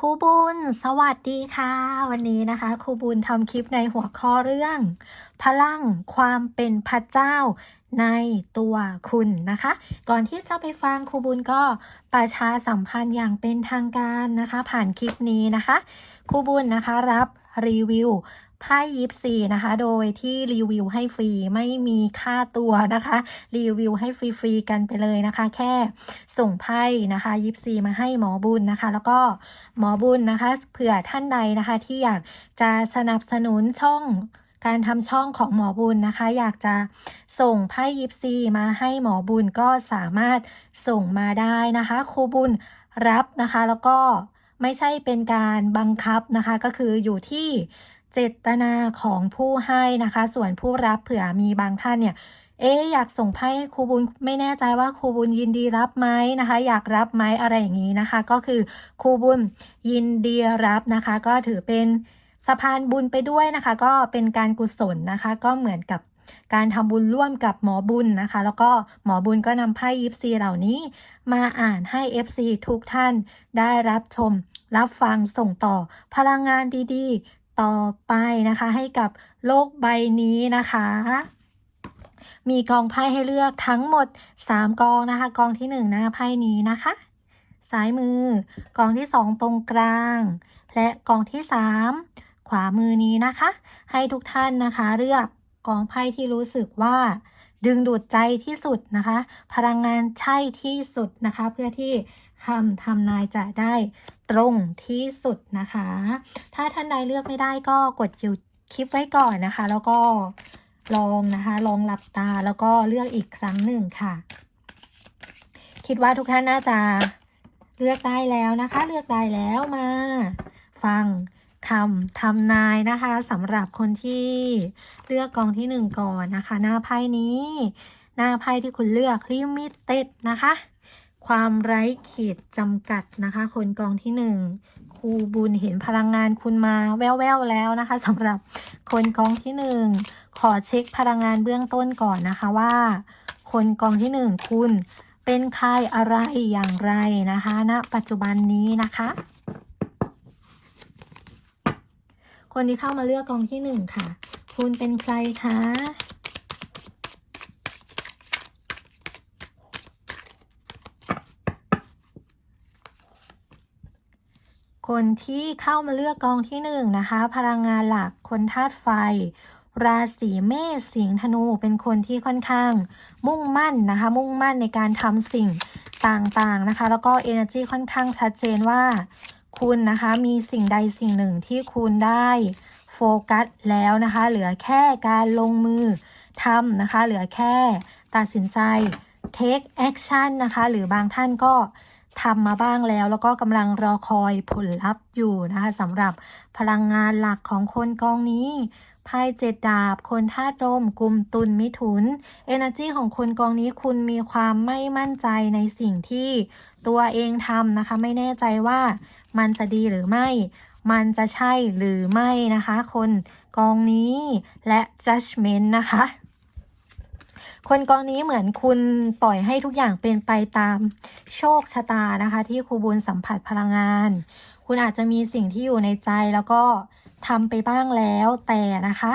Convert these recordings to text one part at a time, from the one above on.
ครูบุญสวัสดีค่ะ วันนี้นะคะครูบุญทำคลิปในหัวข้อเรื่อง พลังความเป็นพระเจ้าในตัวคุณนะคะ ก่อนที่จะไปฟังครูบุญก็ประชาสัมพันธ์อย่างเป็นทางการนะคะ ผ่านคลิปนี้นะคะครูบุญนะคะรับรีวิว ไพ่ยิปซีนะคะ โดยที่รีวิวให้ฟรีไม่มีค่าตัวนะคะ รีวิวให้ฟรีๆกันไปเลยนะคะ แค่ส่งไพ่นะคะยิปซีมาให้หมอบุญนะคะ แล้วก็หมอบุญนะคะเผื่อท่านใดนะคะที่อยากจะสนับสนุนช่องการทำช่องของหมอบุญนะคะ อยากจะส่งไพ่ยิปซีมาให้หมอบุญก็สามารถส่งมาได้นะคะครูบุญรับนะคะแล้วก็ไม่ใช่เป็นการบังคับนะคะ ก็คืออยู่ที่ เจตนาของผู้ให้นะคะ ส่วนผู้รับเผื่อมีบางท่านเนี่ย เอ๊อยากส่งไพ่ให้ครูบุญไม่แน่ใจว่าครูบุญยินดีรับไหมนะคะ อยากรับไหมอะไรอย่างนี้นะคะ ก็คือครูบุญยินดีรับนะคะ ก็ถือเป็นสะพานบุญไปด้วยนะคะ ก็เป็นการกุศลนะคะ ก็เหมือนกับการทำบุญร่วมกับหมอบุญนะคะ แล้วก็หมอบุญก็นำไพ่ยิปซีเหล่านี้มาอ่านให้ FC ทุกท่านได้รับชม รับฟังส่งต่อพลังงานดีๆ ต่อไปนะคะให้กับโลกใบนี้นะคะ มีกองไพ่ให้เลือกทั้งหมด 3 กองนะคะ กองที่1หน้าไพ่นี้นะคะ ซ้ายมือกองที่ 2 ตรงกลาง และกองที่ 3 ขวามือนี้นะคะ ให้ทุกท่านนะคะเลือกกองไพ่ที่รู้สึกว่าดึงดูดใจที่สุดนะคะ พลังงานใช่ที่สุดนะคะ เพื่อที่คำทำนายจะได้ ตรงที่สุดนะคะ ถ้าท่านใดเลือกไม่ได้ก็กดหยุดคลิปไว้ก่อนนะคะ แล้วก็ลองนะคะ ลองหลับตาแล้วก็เลือกอีกครั้งหนึ่งค่ะ คิดว่าทุกท่านน่าจะเลือกได้แล้วนะคะ เลือกได้แล้วมา ฟังคำทำนายนะคะสำหรับคนที่เลือกกองที่หนึ่งก่อนนะคะ หน้าไพ่นี้ หน้าไพ่ที่คุณเลือกลิมิเต็ดนะคะ ความไร้ขีดจำกัดนะคะ คนกองที่หนึ่งครูบุญเห็นพลังงานคุณมาแว่วๆแล้วนะคะสำหรับคนกองที่หนึ่งขอเช็คพลังงานเบื้องต้นก่อนนะคะว่า คนกองที่หนึ่งคุณเป็นใครอะไรอย่างไรนะคะณปัจจุบันนี้นะคะ คนที่เข้ามาเลือกกองที่หนึ่งค่ะ คุณเป็นใครคะ คนที่เข้ามาเลือกกองที่หนึ่งนะคะ พลังงานหลักคนธาตุไฟ ราศีเมษสิงห์ธนูเป็นคนที่ค่อนข้าง มุ่งมั่นนะคะ มุ่งมั่นในการทำสิ่งต่างๆนะคะ แล้วก็ energy ค่อนข้างชัดเจนว่า คุณนะคะมีสิ่งใดสิ่งหนึ่งที่คุณได้โฟกัสแล้วนะคะ เหลือแค่การลงมือทำนะคะ เหลือแค่ตัดสินใจ take action นะคะ หรือบางท่านก็ ทำมาบ้างแล้ว แล้วก็กำลังรอคอยผลลัพธ์อยู่นะคะสำหรับพลังงานหลักของคนกองนี้ไพ่เจ็ดดาบ คนธาตุลมกลุ่มตุลมิถุน energy ของคนกองนี้คุณมีความไม่มั่นใจในสิ่งที่ตัวเองทำนะคะ ไม่แน่ใจว่ามันจะดีหรือไม่ มันจะใช่หรือไม่นะคะ คนกองนี้และ judgment นะคะ คนกองนี้เหมือนคุณปล่อยให้ทุกอย่างเป็นไปตามโชคชะตานะคะ ที่ครูบุญสัมผัสพลังงาน คุณอาจจะมีสิ่งที่อยู่ในใจแล้วก็ทำไปบ้างแล้วแต่นะคะ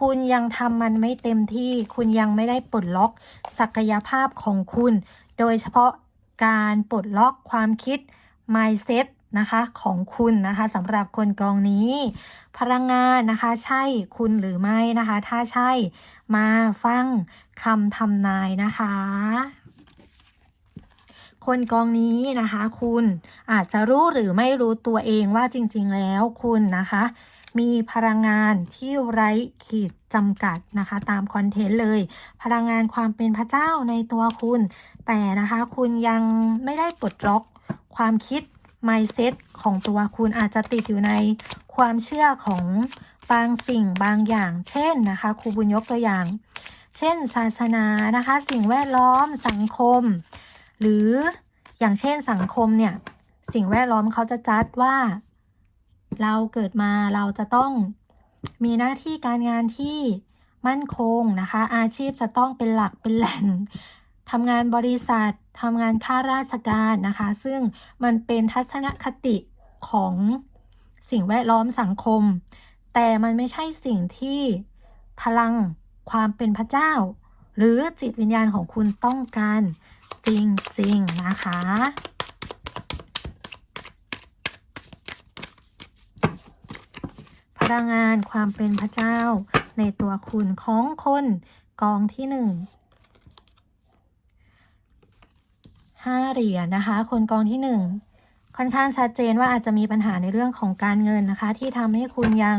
คุณยังทำมันไม่เต็มที่ คุณยังไม่ได้ปลดล็อกศักยภาพของคุณ โดยเฉพาะการปลดล็อกความคิด mindset นะคะของคุณนะคะสำหรับคนกองนี้ พลังงานนะคะ ใช่คุณหรือไม่นะคะ ถ้าใช่ มาฟังคำทำนายนะคะ คนกองนี้นะคะ คุณอาจจะรู้หรือไม่รู้ตัวเองว่าจริง ๆ แล้วคุณนะคะ มีพลังงานที่ไร้ขีดจำกัดนะคะ ตามคอนเทนต์เลย พลังงานความเป็นพระเจ้าในตัวคุณ แต่นะคะคุณยังไม่ได้ปลดล็อกความคิด mindset ของตัวคุณอาจจะติดอยู่ในความเชื่อของ บางสิ่งบางอย่าง เช่นนะคะครูบุญยกตัวอย่าง เช่น ศาสนานะคะ สิ่งแวดล้อมสังคม หรืออย่างเช่นสังคมเนี่ย สิ่งแวดล้อมเขาจะจัดว่า เราเกิดมาเราจะต้องมีหน้าที่การงานที่มั่นคงนะคะ อาชีพจะต้องเป็นหลักเป็นแหล่งทำงานบริษัททำงานข้าราชการนะคะ ซึ่งมันเป็นทัศนคติของสิ่งแวดล้อมสังคม แต่มันไม่ใช่สิ่งที่พลังความเป็นพระเจ้า หรือจิตวิญญาณของคุณต้องการจริงๆนะคะพลังงานความเป็นพระเจ้าในตัวคุณของคนกองที่หนึ่งห้าเหรียญนะคะ คนกองที่หนึ่ง ค่อนข้างชัดเจนว่าอาจจะมีปัญหาในเรื่องของการเงินนะคะ ที่ทำให้คุณยัง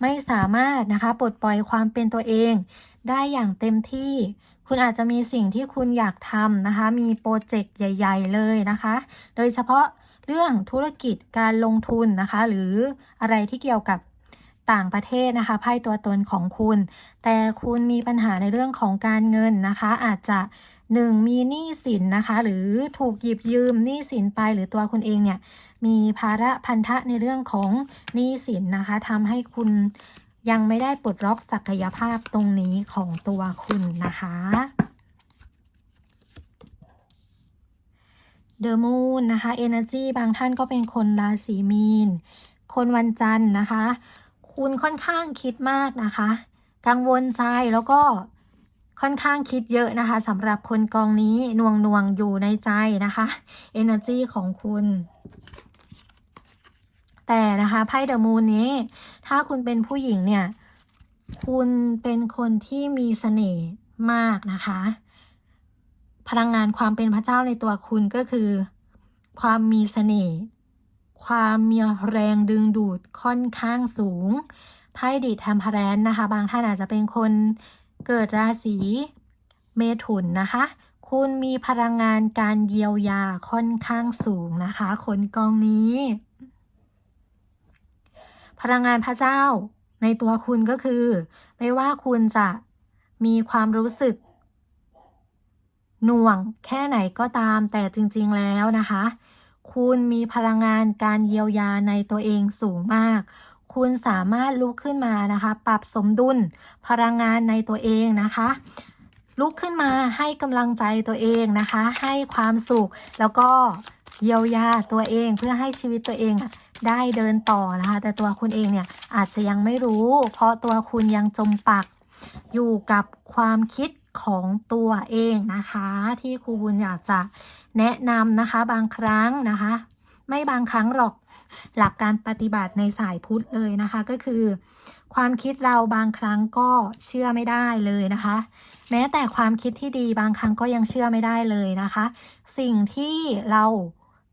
ไม่สามารถนะคะปลดปล่อยความเป็นตัวเอง ได้อย่างเต็มที่ คุณอาจจะมีสิ่งที่คุณอยากทำนะคะ มีโปรเจกต์ใหญ่ ๆ เลยนะคะ โดยเฉพาะเรื่องธุรกิจการลงทุนนะคะ หรืออะไรที่เกี่ยวกับต่างประเทศนะคะไพ่ตัวตนของคุณ แต่คุณมีปัญหาในเรื่องของการเงินนะคะ อาจจะ หนึ่งมีหนี้สินนะคะ หรือถูกหยิบยืมหนี้สินไปหรือตัวคุณเองเนี่ย มีภาระพันธะในเรื่องของหนี้สินนะคะทำให้คุณยังไม่ได้ปลดล็อกศักยภาพตรงนี้ของตัวคุณนะคะ The Moon นะคะ Energy บางท่านก็เป็นคนราศีมีน คนวันจันทร์นะคะ คุณค่อนข้างคิดมากนะคะ กังวลใจแล้วก็ ค่อนข้างคิดเยอะนะคะสำหรับคนกองนี้นวงนวงอยู่ในใจนะคะ Energy ของคุณแต่นะคะไพ่เดอะมูนนี้ ถ้าคุณเป็นผู้หญิงเนี่ย คุณเป็นคนที่มีเสน่ห์มากนะคะ พลังงานความเป็นพระเจ้าในตัวคุณก็คือ ความมีเสน่ห์ความมีแรงดึงดูดค่อนข้างสูงไพ่ดีแทมพาแรนนะคะ บางท่านอาจจะเป็นคน เกิดราศีเมถุนนะคะ คุณมีพลังงานการเยียวยาค่อนข้างสูงนะคะ คนกองนี้ พลังงานพระเจ้าในตัวคุณก็คือ ไม่ว่าคุณจะมีความรู้สึก หน่วงแค่ไหนก็ตามแต่จริง ๆแล้วนะคะ คุณมีพลังงานการเยียวยาในตัวเองสูงมาก คุณสามารถลุกขึ้นมานะคะ ปรับสมดุลพลังงานในตัวเองนะคะ ลุกขึ้นมาให้กำลังใจตัวเองนะคะ ให้ความสุขแล้วก็เยียวยาตัวเองเพื่อให้ชีวิตตัวเองอะได้เดินต่อนะคะ แต่ตัวคุณเองเนี่ยอาจจะยังไม่รู้ เพราะตัวคุณยังจมปักอยู่กับความคิดของตัวเองนะคะ ที่ครูบุญอยากจะแนะนำนะคะบางครั้งนะคะ ไม่บางครั้งหรอกหลักการปฏิบัติในสายพุทธเลยนะคะ ก็คือ ความคิดเราบางครั้งก็เชื่อไม่ได้เลยนะคะ แม้แต่ความคิดที่ดีบางครั้งก็ยังเชื่อไม่ได้เลยนะคะ สิ่งที่เรา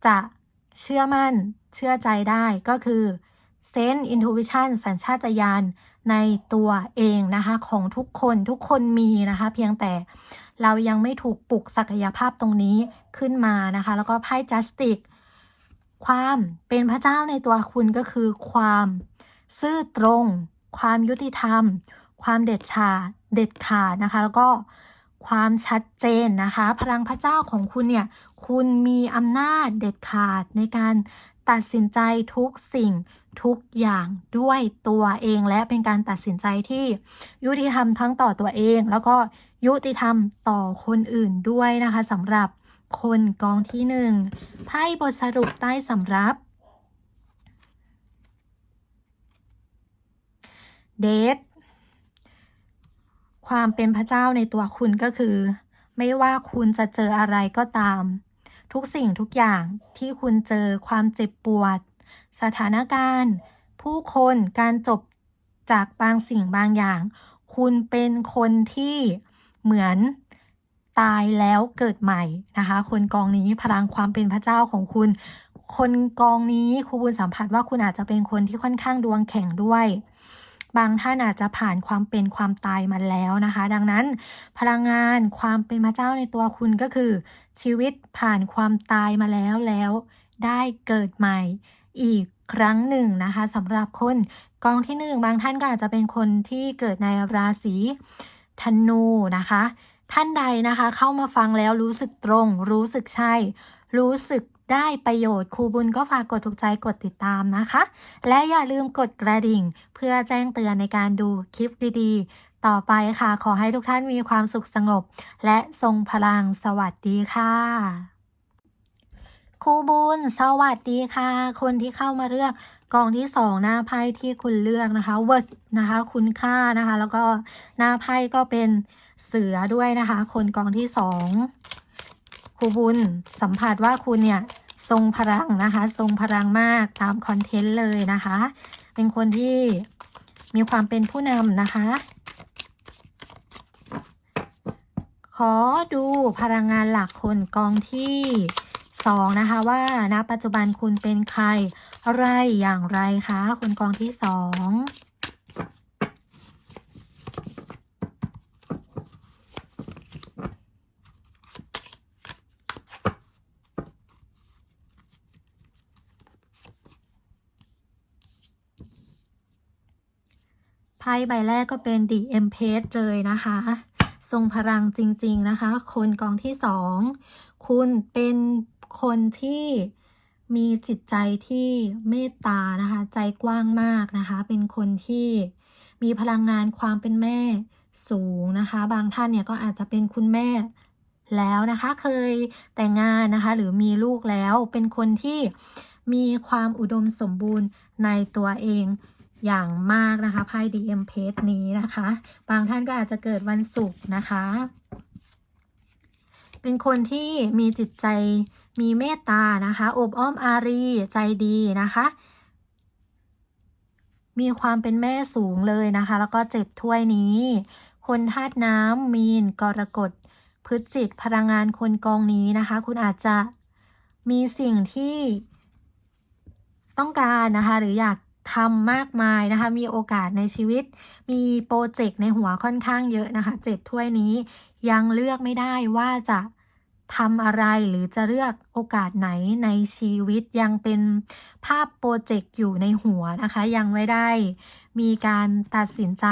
จะเชื่อมั่นเชื่อใจได้ก็คือเซนส์อินทูวิชันสัญชาตญาณในตัวเองนะคะ ของทุกคนทุกคนมีนะคะ เพียงแต่เรายังไม่ถูกปลุกศักยภาพตรงนี้ขึ้นมานะคะ แล้วก็ไพ่จัสติก ความเป็นพระเจ้าในตัวคุณก็คือ ความ ซื่อตรง ความยุติธรรม ความเด็ดขาดเด็ดขาดนะคะ แล้วก็ความชัดเจนนะคะ พลังพระเจ้าของคุณเนี่ย คุณมีอำนาจเด็ดขาดในการตัดสินใจทุกสิ่งทุกอย่างด้วยตัวเองและเป็นการตัดสินใจที่ยุติธรรมทั้งต่อตัวเอง แล้วก็ยุติธรรมต่อคนอื่นด้วยนะคะสำหรับ คนกองที่หนึ่งไพ่บทสรุปใต้สำรับเดทความเป็นพระเจ้าในตัวคุณก็คือ ไม่ว่าคุณจะเจออะไรก็ตาม ทุกสิ่งทุกอย่างที่คุณเจอความเจ็บปวด สถานการณ์ ผู้คนการจบจากบางสิ่งบางอย่าง คุณเป็นคนที่เหมือน ตายแล้วเกิดใหม่นะคะ คนกองนี้พลังความเป็นพระเจ้าของคุณ คนกองนี้ครูบุญสัมผัสว่าคุณอาจจะเป็นคนที่ค่อนข้างดวงแข็งด้วยบางท่านอาจจะผ่านความเป็นความตายมาแล้วนะคะ ดังนั้นพลังงานความเป็นพระเจ้าในตัวคุณก็คือ ชีวิตผ่านความตายมาแล้วแล้ว ได้เกิดใหม่ อีกครั้งหนึ่งนะคะสำหรับคนกองที่หนึ่งบางท่านก็อาจจะเป็นคนที่เกิดในราศีธนูนะคะ ท่านใดนะคะเข้ามาฟังแล้วรู้สึกตรง รู้สึกใช่ รู้สึกได้ประโยชน์ครูบุญก็ฝากกดถูกใจกดติดตามนะคะ และอย่าลืมกดกระดิ่ง เพื่อแจ้งเตือนในการดูคลิปดีๆ ต่อไปค่ะ ขอให้ทุกท่านมีความสุขสงบ และทรงพลังสวัสดีค่ะครูบุญสวัสดีค่ะ คนที่เข้ามาเลือกกองที่สองหน้าไพ่ที่คุณเลือกนะคะเวิร์ดนะคะ คุณค่านะคะ แล้วก็หน้าไพ่ก็เป็น เสือด้วยนะคะ คนกองที่สองครูบุญสัมผัสว่าคุณเนี่ยทรงพลังนะคะ ทรงพลังมากตามคอนเทนต์เลยนะคะ เป็นคนที่มีความเป็นผู้นำนะคะ ขอดูพลังงานหลักคนกองที่สองนะคะว่าณปัจจุบันคุณเป็นใครอะไรอย่างไรคะคนกองที่สอง พ่ใบแรกก็เป็น The Empress เลยนะคะ ทรงพลังจริง ๆ นะคะ คนกองที่สองคุณเป็นคนที่มีจิตใจที่เมตตานะคะ ใจกว้างมากนะคะ เป็นคนที่มีพลังงานความเป็นแม่สูงนะคะ บางท่านเนี่ยก็อาจจะเป็นคุณแม่แล้วนะคะ เคยแต่งงานนะคะ หรือมีลูกแล้วเป็นคนที่มีความอุดมสมบูรณ์ในตัวเอง อย่างมากนะคะไพ่ DM p a g นี้นะคะ บางท่านก็อาจจะเกิดวันศุกร์นะคะ เป็นคนที่มีจิตใจมีเมตตานะคะอบอ้อมอารีใจดีนะคะ มีความเป็นแม่สูงเลยนะคะ แล้วก็เจ็ดถ้วยนี้ คนธาตุน้ำมีนกรกฎพฤศจิกพลังงานคนกองนี้นะคะ คุณอาจจะมีสิ่งที่ต้องการนะคะ หรืออยาก ทำมากมายนะคะ มีโอกาสในชีวิต มีโปรเจกต์ในหัวค่อนข้างเยอะนะคะเจ็ดถ้วยนี้ยังเลือกไม่ได้ว่าจะทำอะไรหรือจะเลือกโอกาสไหนในชีวิตยังเป็นภาพโปรเจกต์อยู่ในหัวนะคะ ยังไม่ได้มีการตัดสินใจ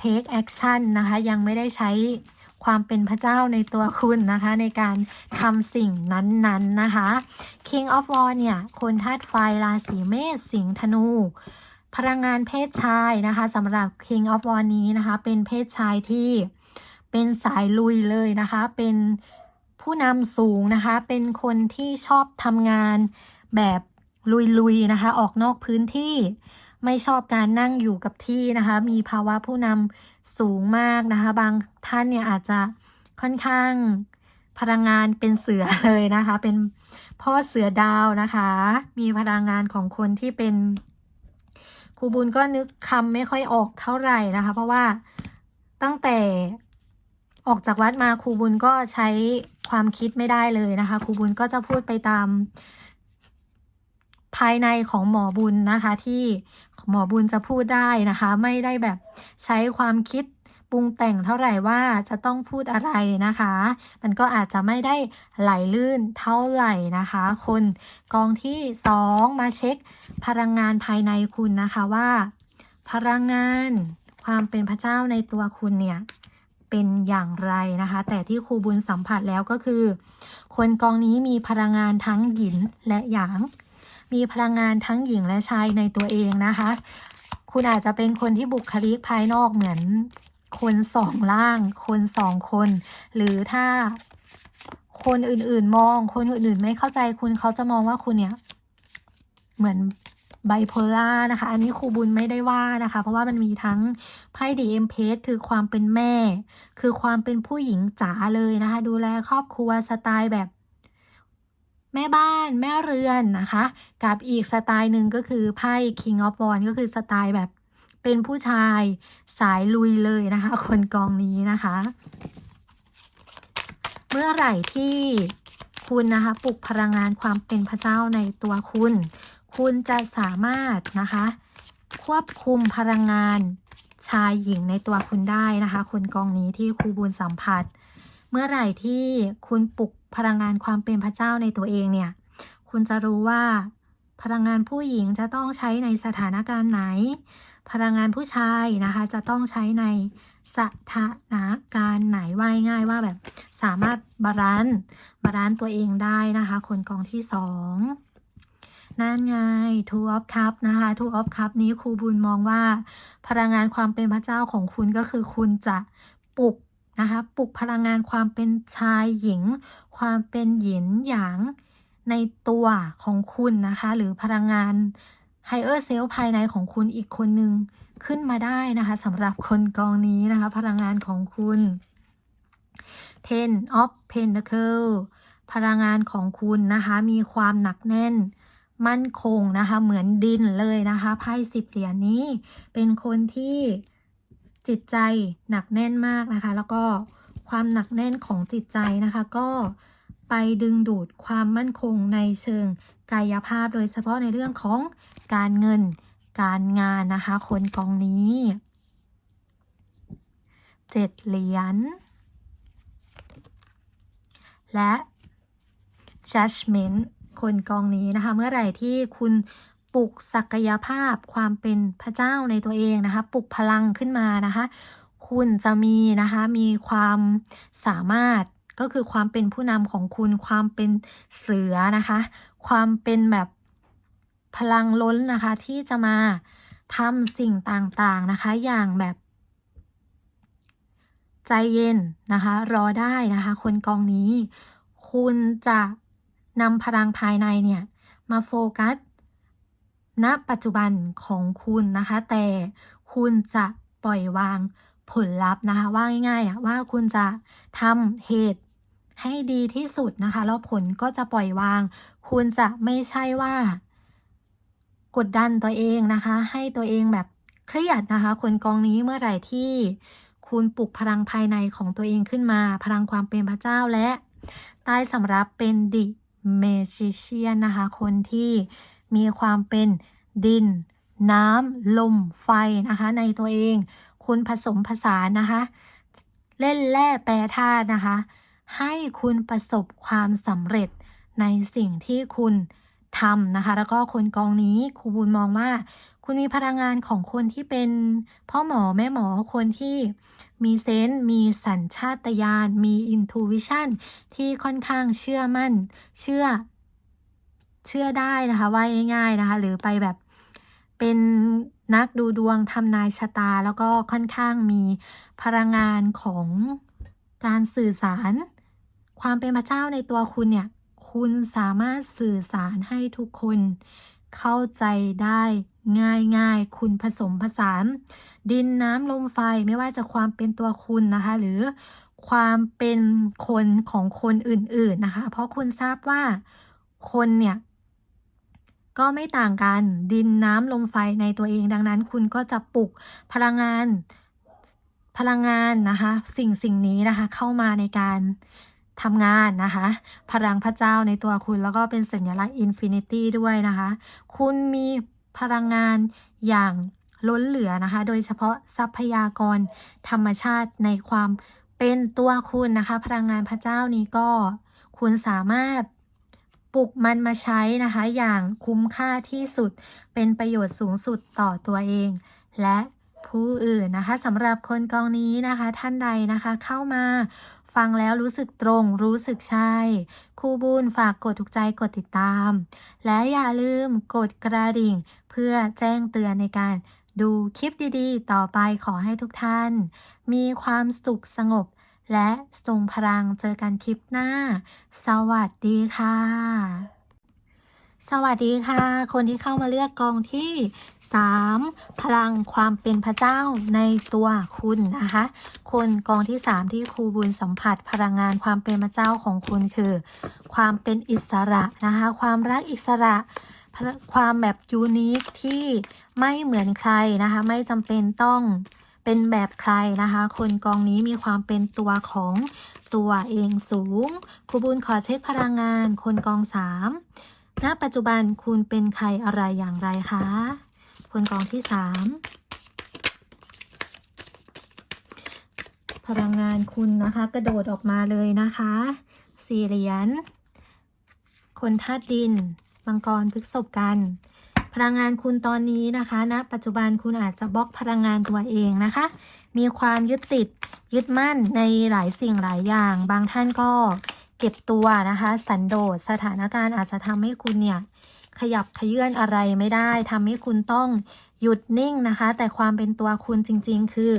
take action นะคะ ยังไม่ได้ใช้ ความเป็นพระเจ้าในตัวคุณนะคะ ในการทำสิ่งนั้นๆนนนะคะ King of War เนี่ย คนธาตุไฟราศีเมษสิงห์ธนู พลังงานเพศชายนะคะสำหรับ King of War นี้นะคะ เป็นเพศชายที่เป็นสายลุยเลยนะคะ เป็นผู้นำสูงนะคะ เป็นคนที่ชอบทำงานแบบลุยๆนะคะ ออกนอกพื้นที่ไม่ชอบการนั่งอยู่กับที่นะคะ มีภาวะผู้นำ สูงมากนะคะ บางท่านเนี่ยอาจจะค่อนข้างพลังงานเป็นเสือเลยนะคะ เป็นพ่อเสือดาวนะคะ มีพลังงานของคนที่เป็นครูบุญก็นึกคำไม่ค่อยออกเท่าไหร่นะคะ เพราะว่าตั้งแต่ออกจากวัดมาครูบุญก็ใช้ความคิดไม่ได้เลยนะคะครูบุญก็จะพูดไปตามภายในของหมอบุญนะคะที่ หมอบุญจะพูดได้นะคะ ไม่ได้แบบใช้ความคิดปรุงแต่งเท่าไหร่ว่าจะต้องพูดอะไรนะคะ มันก็อาจจะไม่ได้ไหลลื่นเท่าไหร่นะคะ คนกองที่สองมาเช็คพลังงานภายในคุณนะคะว่า พลังงานความเป็นพระเจ้าในตัวคุณเนี่ยเป็นอย่างไรนะคะ แต่ที่ครูบุญสัมผัสแล้วก็คือ คนกองนี้มีพลังงานทั้งหยินและหยาง มีพลังงานทั้งหญิงและชายในตัวเองนะคะ คุณอาจจะเป็นคนที่บุคลิกภายนอกเหมือนคนสองล่าง คนสองคน หรือถ้าคนอื่นๆ มอง คนอื่นๆ ไม่เข้าใจคุณเขาจะมองว่าคุณเนี่ยเหมือนไบโพล่านะคะ อันนี้ครูบุญไม่ได้ว่านะคะ เพราะว่ามันมีทั้งไพ่ดีเอ็มเพสคือความเป็นแม่ คือความเป็นผู้หญิงจ๋าเลยนะคะ ดูแลครอบครัวสไตล์แบบ แม่บ้านแม่เรือนนะคะ กับอีกสไตล์หนึ่งก็คือไพ่ King of Wands ก็คือสไตล์แบบเป็นผู้ชายสายลุยเลยนะคะ คนกองนี้นะคะ เมื่อไหร่ที่คุณนะคะปลุกพลังงานความเป็นพระเจ้าในตัวคุณ คุณจะสามารถนะคะ ควบคุมพลังงานชายหญิงในตัวคุณได้นะคะ คนกองนี้ที่ครูบุญสัมผัส เมื่อไหร่ที่คุณปลุก พลังงานความเป็นพระเจ้าในตัวเองเนี่ย คุณจะรู้ว่า พลังงานผู้หญิงจะต้องใช้ในสถานการณ์ไหน พลังงานผู้ชายนะคะ จะต้องใช้ในสถานการณ์ไหนว่ายง่ายว่าแบบสามารถบาลานซ์บาลานซ์ตัวเองได้นะคะ คนกองที่สองนั่นไง Two of Cup นะคะ Two of Cup นี้ครูบุญมองว่า พลังงานความเป็นพระเจ้าของคุณก็คือคุณจะปลุก นะคะปลุกพลังงานความเป็นชายหญิง ความเป็นหยินหยางในตัวของคุณนะคะ หรือพลังงาน higher self ภายในของคุณอีกคนหนึ่งขึ้นมาได้นะคะสำหรับคนกองนี้นะคะ พลังงานของคุณ Ten of Pentacle พลังงานของคุณนะคะ มีความหนักแน่น มั่นคงนะคะ เหมือนดินเลยนะคะไพ่สิบเหรียญนี้เป็นคนที่ จิตใจหนักแน่นมากนะคะ แล้วก็ความหนักแน่นของจิตใจนะคะ ก็ไปดึงดูดความมั่นคงในเชิงกายภาพโดยเฉพาะในเรื่องของการเงินการงานนะคะ คนกองนี้เจ็ดเหรียญและ judgment คนกองนี้นะคะ เมื่อไหร่ที่คุณ ปลุกศักยภาพความเป็นพระเจ้าในตัวเองนะคะ ปลุกพลังขึ้นมานะคะ คุณจะมีนะคะ มีความสามารถก็คือความเป็นผู้นำของคุณ ความเป็นเสือนะคะ ความเป็นแบบพลังล้นนะคะ ที่จะมาทำสิ่งต่างๆนะคะ อย่างแบบใจเย็นนะคะ รอได้นะคะ คนกองนี้ คุณจะนำพลังภายในเนี่ย มาโฟกัส ณปัจจุบันของคุณนะคะ แต่คุณจะปล่อยวางผลลัพธ์นะคะ ว่าง่ายๆนะว่าคุณจะทำเหตุให้ดีที่สุดนะคะ แล้วผลก็จะปล่อยวาง คุณจะไม่ใช่ว่า กดดันตัวเองนะคะ ให้ตัวเองแบบเครียดนะคะ คนกองนี้เมื่อไหร่ที่คุณปลุกพลังภายในของตัวเองขึ้นมา พลังความเป็นพระเจ้าและใต้สำรับเป็นดิเมจิเชียนนะคะ คนที่ มีความเป็นดิน น้ำ ลม ไฟนะคะ ในตัวเอง คุณผสมผสานนะคะ เล่นแร่แปรธาตุนะคะ ให้คุณประสบความสำเร็จในสิ่งที่คุณทำนะคะ แล้วก็คนกองนี้ครูบุญมองว่า คุณมีพลังงานของคนที่เป็นพ่อหมอแม่หมอคนที่มีเซนส์มีสัญชาตญาณมีอินทูวิชั่นที่ค่อนข้างเชื่อมั่น เชื่อ เชื่อได้นะคะว่าง่าย ๆนะคะ หรือไปแบบเป็นนักดูดวงทำนายชะตา แล้วก็ค่อนข้างมีพลังงานของการสื่อสาร ความเป็นพระเจ้าในตัวคุณเนี่ย คุณสามารถสื่อสารให้ทุกคนเข้าใจได้ง่ายๆ คุณผสมผสาน ดินน้ำลมไฟไม่ว่าจะความเป็นตัวคุณนะคะ หรือความเป็นคนของคนอื่นๆนะคะ เพราะคุณทราบว่าคนเนี่ย ก็ไม่ต่างกัน ดินน้ำลมไฟในตัวเองดังนั้น คุณก็จะปลุกพลังงานพลังงานนะคะ สิ่งสิ่งนี้นะคะ เข้ามาในการทำงานนะคะ พลังพระเจ้าในตัวคุณแล้วก็เป็นสัญลักษณ์อินฟินิตี้ด้วยนะคะ คุณมีพลังงานอย่างล้นเหลือนะคะ โดยเฉพาะทรัพยากรธรรมชาติในความเป็นตัวคุณนะคะ พลังงานพระเจ้านี้ก็คุณสามารถ ปลุกมันมาใช้นะคะ อย่างคุ้มค่าที่สุด เป็นประโยชน์สูงสุดต่อตัวเอง และผู้อื่นนะคะสำหรับคนกองนี้นะคะ ท่านใดนะคะ เข้ามา ฟังแล้วรู้สึกตรง รู้สึกใช่ครูบุญฝากกดถูกใจกดติดตาม และอย่าลืมกดกระดิ่ง เพื่อแจ้งเตือนในการดูคลิปดีๆ ต่อไปขอให้ทุกท่าน มีความสุขสงบ และทรงพลังเจอกันคลิปหน้า สวัสดีค่ะ สวัสดีค่ะ คนที่เข้ามาเลือกกองที่ 3 พลังความเป็นพระเจ้าในตัวคุณนะคะ คนกองที่ 3 ที่ครูบุญสัมผัสพลังงานความเป็นพระเจ้าของคุณคือ ความเป็นอิสระนะคะ ความรักอิสระความแบบยูนิคที่ไม่เหมือนใครนะคะ ไม่จำเป็นต้อง เป็นแบบใครนะคะ คนกองนี้มีความเป็นตัวของตัวเองสูงครูบุญขอเช็คพลังงาน คนกองสามณปัจจุบันคุณเป็นใครอะไรอย่างไรคะ คนกองที่สามพลังงานคุณนะคะ กระโดดออกมาเลยนะคะสี่เหรียญคนธาตุดินมังกรพฤกษบกัน พลังงานคุณตอนนี้นะคะณนะปัจจุบันคุณอาจจะบล็อกพลังงานตัวเองนะคะ มีความยึดติดยึดมั่นในหลายสิ่งหลายอย่าง บางท่านก็เก็บตัวนะคะ สันโดษสถานการณ์อาจจะทำให้คุณเนี่ยขยับขยื่นอะไรไม่ได้ทำให้คุณต้องหยุดนิ่งนะคะ แต่ความเป็นตัวคุณจริง ๆ คือ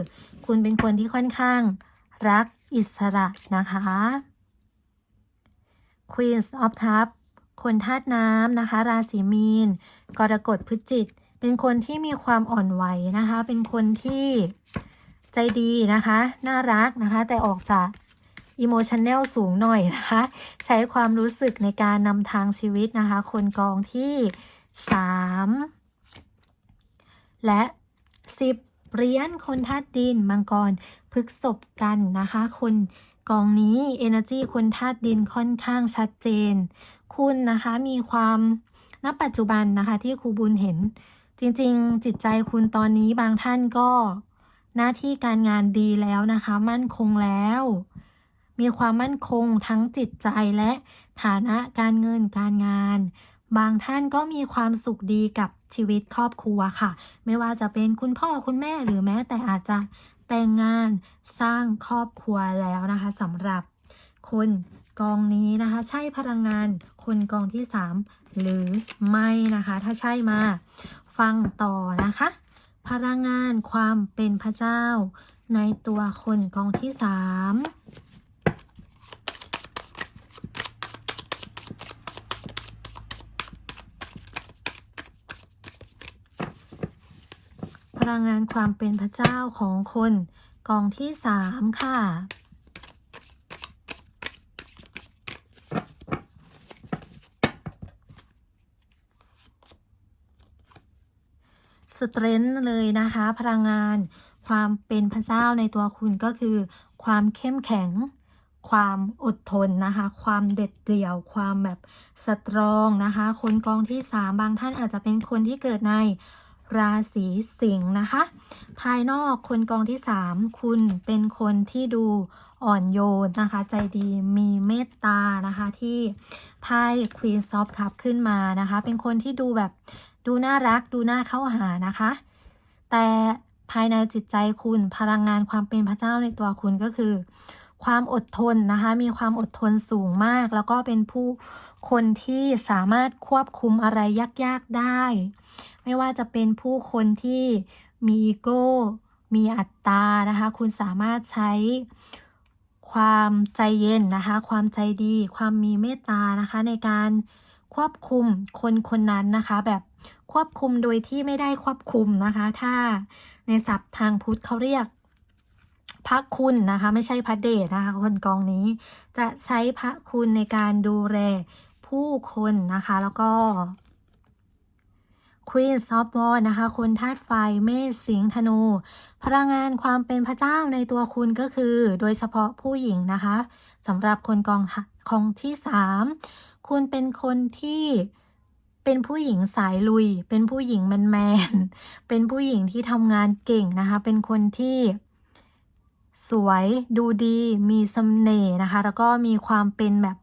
คุณเป็นคนที่ค่อนข้างรักอิสระนะคะ Queen of Cup คนธาตุน้ำนะคะ ราศีมีน กรกฎพฤศจิก เป็นคนที่มีความอ่อนไหวนะคะ เป็นคนที่ใจดีนะคะ น่ารักนะคะ แต่ออกจากอิโมชันแนลสูงหน่อยนะคะ ใช้ความรู้สึกในการนำทางชีวิตนะคะ คนกองที่ 3 และ 10เหรียญคนธาตุดิน มังกรพฤกษบกันนะคะ คนกองนี้ Energy คนธาตุดินค่อนข้างชัดเจน คุณนะคะมีความณปัจจุบันนะคะที่ครูบุญเห็น จริงๆ จิตใจคุณตอนนี้บางท่านก็ หน้าที่การงานดีแล้วนะคะ มั่นคงแล้ว มีความมั่นคงทั้งจิตใจและฐานะการเงินการงาน บางท่านก็มีความสุขดีกับชีวิตครอบครัวค่ะ ไม่ว่าจะเป็นคุณพ่อคุณแม่หรือแม้แต่อาจจะแต่งงานสร้างครอบครัวแล้วนะคะสำหรับคน กองนี้นะคะ ใช่พลังงานคนกองที่ 3 หรือไม่นะคะ ถ้าใช่มาฟังต่อนะคะ พลังงานความเป็นพระเจ้า ในตัวคนกองที่ 3พลังงานความเป็นพระเจ้าของคนกองที่สามค่ะ สเตรนท์เลยนะคะ พลังงาน ความเป็นพระเจ้าในตัวคุณก็คือ ความเข้มแข็ง ความอดทนนะคะ ความเด็ดเดี่ยว ความแบบสตรองนะคะ คนกองที่สามบางท่านอาจจะเป็นคนที่เกิดในราศีสิงห์นะคะ ภายนอกคนกองที่ 3 คุณเป็นคนที่ดูอ่อนโยนนะคะ ใจดีมีเมตตานะคะที่ไพ่ Queen of Cup ขึ้นมานะคะ เป็นคนที่ดูแบบ ดูน่ารักดูน่าเข้าหานะคะ แต่ภายในจิตใจคุณพลังงานความเป็นพระเจ้าในตัวคุณก็คือ ความอดทนนะคะ มีความอดทนสูงมาก แล้วก็เป็นผู้คนที่สามารถควบคุมอะไรยาก ๆ ได้ ไม่ว่าจะเป็นผู้คนที่มีอีโก้ มีอัตตานะคะ คุณสามารถใช้ความใจเย็นนะคะ ความใจดี ความมีเมตตานะคะ ในการควบคุมคนคนนั้นนะคะ แบบ ควบคุมโดยที่ไม่ได้ควบคุมนะคะ ถ้าในศัพท์ทางพุทธเขาเรียกพระคุณนะคะ ไม่ใช่พระเดชนะคะ คนกองนี้ จะใช้พระคุณในการดูแลผู้คนนะคะ แล้วก็ Queen of w a r นะคะ คนธาตุไฟเมษสิงธนู พลังงานความเป็นพระเจ้าในตัวคุณก็คือ โดยเฉพาะผู้หญิงนะคะสำหรับคนกองของที่ 3 คุณเป็นคนที่ เป็นผู้หญิงสายลุย เป็นผู้หญิงแมนแมนเป็นผู้หญิงที่ทำงานเก่งนะคะ เป็นคนที่สวยดูดีมีเสน่ห์นะคะ แล้วก็มีความเป็นแบบ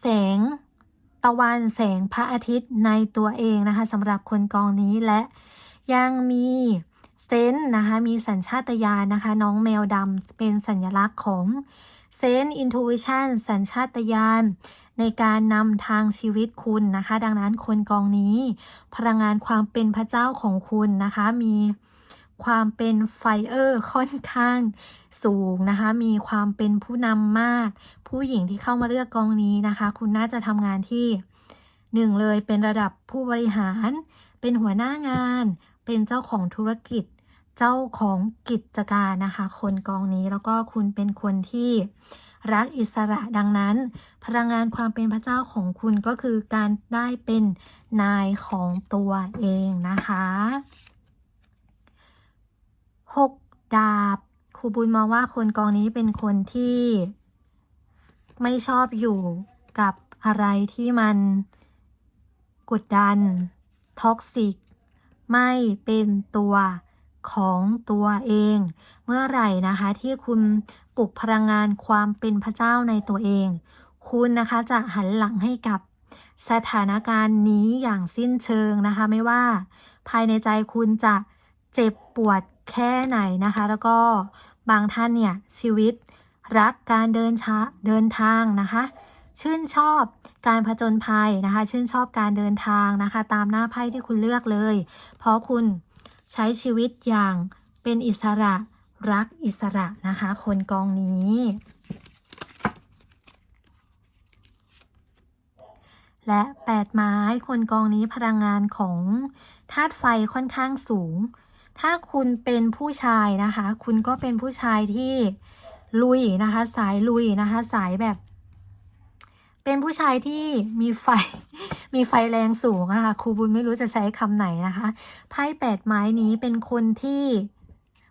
แสงตะวันแสงพระอาทิตย์ในตัวเองนะคะสำหรับคนกองนี้และยังมีเซนนะคะ มีสัญชาตญาณนะคะ น้องแมวดำเป็นสัญลักษณ์ของเซนอินทูวิชันสัญชาตญาณ ในการนำทางชีวิตคุณนะคะ ดังนั้นคนกองนี้ พลังงานความเป็นพระเจ้าของคุณนะคะ มีความเป็นไฟเออร์ค่อนข้างสูงนะคะ มีความเป็นผู้นำมาก ผู้หญิงที่เข้ามาเลือกกองนี้นะคะ คุณน่าจะทำงานที่หนึ่งเลยเป็นระดับผู้บริหาร เป็นหัวหน้างาน เป็นเจ้าของธุรกิจ เจ้าของกิจการนะคะ คนกองนี้แล้วก็คุณเป็นคนที่ รักอิสระดังนั้น พลังงานความเป็นพระเจ้าของคุณก็คือการได้เป็นนายของตัวเองนะคะหกดาบครูบุญมองว่าคนกองนี้เป็นคนที่ไม่ชอบอยู่กับอะไรที่มันกดดัน ท็อกซิก ไม่เป็นตัว ของตัวเอง เมื่อไหร่นะคะที่คุณปลุกพลังงานความเป็นพระเจ้าในตัวเอง คุณนะคะจะหันหลังให้กับสถานการณ์นี้อย่างสิ้นเชิงนะคะ ไม่ว่า ภายในใจคุณจะเจ็บปวดแค่ไหนนะคะ แล้วก็บางท่านเนี่ยชีวิตรักการเดินช้าเดินทางนะคะ ชื่นชอบการผจญภัยนะคะ ชื่นชอบการเดินทางนะคะ ตามหน้าไพ่ที่คุณเลือกเลย เพราะคุณ ใช้ชีวิตอย่างเป็นอิสระรักอิสระนะคะ คนกองนี้ และแปดไม้คนกองนี้พลังงานของธาตุไฟค่อนข้างสูง ถ้าคุณเป็นผู้ชายนะคะ คุณก็เป็นผู้ชายที่ลุยนะคะ สายลุยนะคะ สายแบบ เป็นผู้ชายที่มีไฟ มีไฟแรงสูงอะค่ะครูบุญไม่รู้จะใช้คำไหนนะคะไพ่แปดไม้นี้เป็นคนที่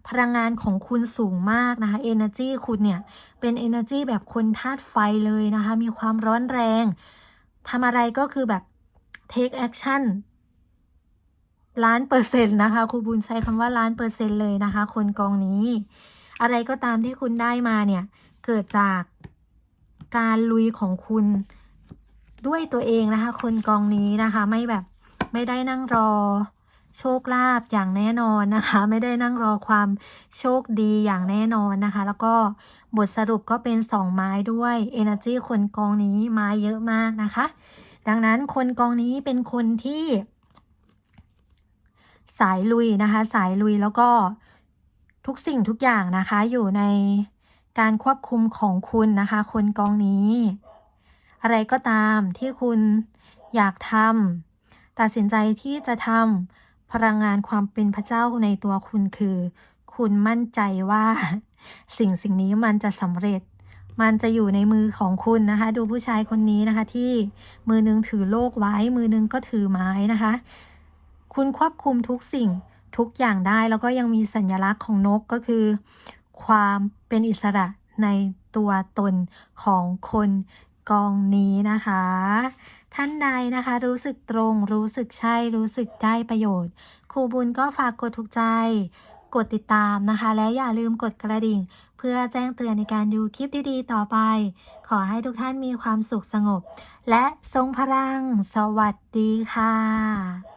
พลังงานของคุณสูงมากนะคะ energy คุณเนี่ย เป็น energy แบบคนธาตุไฟเลยนะคะ มีความร้อนแรงทำอะไรก็คือแบบ take action ล้านเปอร์เซ็นต์นะคะครูบุญใช้คำว่าล้านเปอร์เซ็นต์เลยนะคะ คนกองนี้ อะไรก็ตามที่คุณได้มาเนี่ย เกิดจาก การลุยของคุณด้วยตัวเองนะคะ คนกองนี้นะคะ ไม่แบบไม่ได้นั่งรอโชคลาภอย่างแน่นอนนะคะ ไม่ได้นั่งรอความโชคดีอย่างแน่นอนนะคะ แล้วก็บทสรุปก็เป็นสองไม้ด้วย Energy คนกองนี้ไมาเยอะมากนะคะ ดังนั้นคนกองนี้เป็นคนที่ สายลุยนะคะ สายลุยแล้วก็ทุกสิ่งทุกอย่างนะคะอยู่ใน การควบคุมของคุณนะคะ คนกองนี้ อะไรก็ตามที่คุณอยากทำตัดสินใจที่จะทำพลังงานความเป็นพระเจ้าในตัวคุณคือ คุณมั่นใจว่า สิ่งสิ่งนี้มันจะสำเร็จ มันจะอยู่ในมือของคุณนะคะ ดูผู้ชายคนนี้นะคะ ที่มือนึงถือโลกไว้ มือนึงก็ถือไม้นะคะ คุณควบคุมทุกสิ่งทุกอย่างได้แล้วก็ยังมีสัญลักษณ์ของนกก็คือ ความ เป็นอิสระในตัวตนของคนกองนี้นะคะ ท่านใดนะคะ รู้สึกตรง รู้สึกใช่ รู้สึกได้ประโยชน์ครูบุญก็ฝากกดถูกใจ กดติดตามนะคะ และอย่าลืมกดกระดิ่ง เพื่อแจ้งเตือนในการดูคลิปดีๆ ต่อไป ขอให้ทุกท่านมีความสุขสงบ และทรงพลัง สวัสดีค่ะ